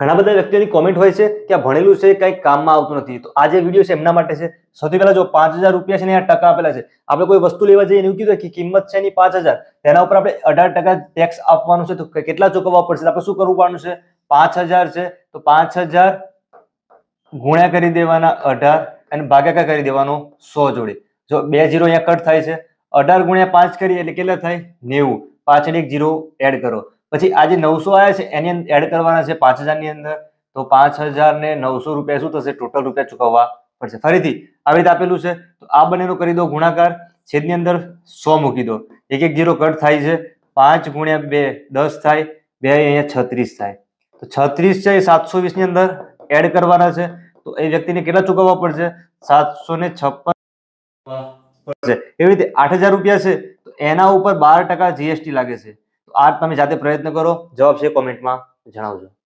ઘણા બધા વ્યક્તિઓની કોમેન્ટ હોય છે કે આ ભણેલું છે કંઈક કામમાં આવતું નથી. તો આ જે વીડિયો છે એમના માટે છે. સૌથી પહેલા જો પાંચ હજાર રૂપિયા છે ને આ ટકા આપેલા છે. આપણે કોઈ વસ્તુ લેવા જઈએ એને એવું કીધું કે કિંમત છે એની પાંચ હજાર, તેના ઉપર આપણે અઢાર ટકા ટેક્સ આપવાનું છે. તો કેટલા ચૂકવવા પડશે? આપણે શું કરવું છે? પાંચ હજાર છે. તો પાંચ હજાર ગુણ્યા કરી દેવાના અઢાર અને ભાગાકાર કરી દેવાનો સો જોડે. જો બે જીરો અહીંયા કટ થાય છે. અઢાર ગુણ્યા પાંચ કરીએ એટલે કેટલા થાય? નેવું. પાછળ એક જીરો એડ કરો. પછી આ જે નવસો આવ્યા છે, એની અંદર એડ કરવાના છે પાંચ હજારની અંદર, તો પાંચ હજાર ને નવસો રૂપિયા શું થશે? ટોટલ રૂપિયા ચૂકવવા પડશે. ફરીથી આવી રીતે આપેલું છે, તો આ બંનેનો કરી દો ગુણાકાર, છેદની અંદર સો મૂકી દો. એક એક જીરો કટ થાય છે, પાંચ ગુણ્યા બે, દસ થાય, બે અહીંયા છત્રીસ થાય. તો છત્રીસ છે એ સાતસો વીસની અંદર એડ કરવાના છે, તો એ વ્યક્તિને કેટલા ચૂકવવા પડશે? સાતસો ને છપ્પન પડશે. એવી રીતે આઠ હજાર રૂપિયા છે, તો એના ઉપર બાર ટકા જીએસટી લાગે છે. આ તમે જાતે પ્રયત્ન કરો. જવાબ છે કોમેન્ટમાં જણાવજો.